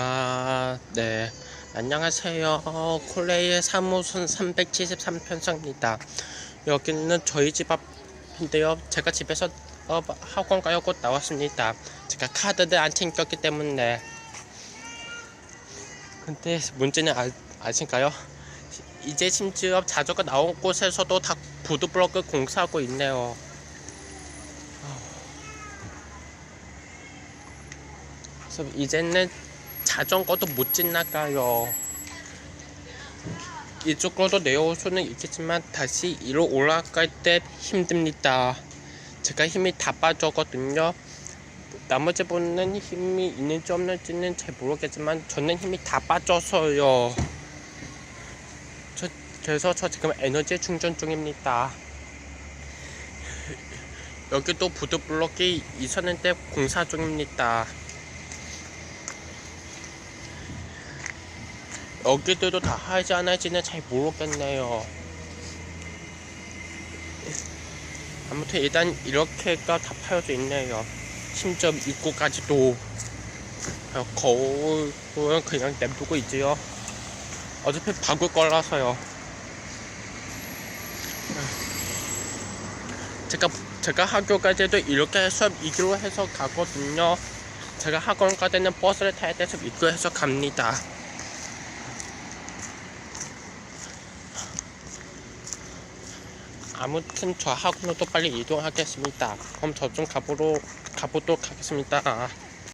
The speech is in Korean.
아, 네. 안녕하세요. 콜레이의 사무선 373편성입니다. 여기는 저희 집 앞인데요. 제가 집에서 어, 학원 가려고 나왔습니다. 제가 카드를 안 챙겼기 때문에. 근데 문제는 아, 아실까요? 이제 심지어 자전거 나온 곳에서도 다 부두블럭을 공사하고 있네요. 이제는 자전거도 못 지나가요. 이쪽으로도 내려올 수는 있겠지만 다시 위로 올라갈 때 힘듭니다. 제가 힘이 다 빠졌거든요. 나머지 분은 힘이 있는지 없는지는 잘 모르겠지만 저는 힘이 다 빠져서요. 저, 그래서 저 지금 에너지 충전 중입니다. 여기도 부두블럭이 있었는데 공사 중입니다. 여기들도 다 하지 안 할지는 잘 모르겠네요. 아무튼 일단 이렇게가 다 파여져 있네요. 심지어 입구까지도 어, 거울은 그냥 냅두고 있지요. 어차피 바꿀 거라서요. 제가 제가 학교 갈 때도 이렇게 수업 2km 해서 가거든요. 제가 학원 갈 때는 버스를 타야 돼서 2km 해서 갑니다. 아무튼 저 학원으로 빨리 이동하겠습니다. 그럼 저 좀 가보러 가보도록 하겠습니다.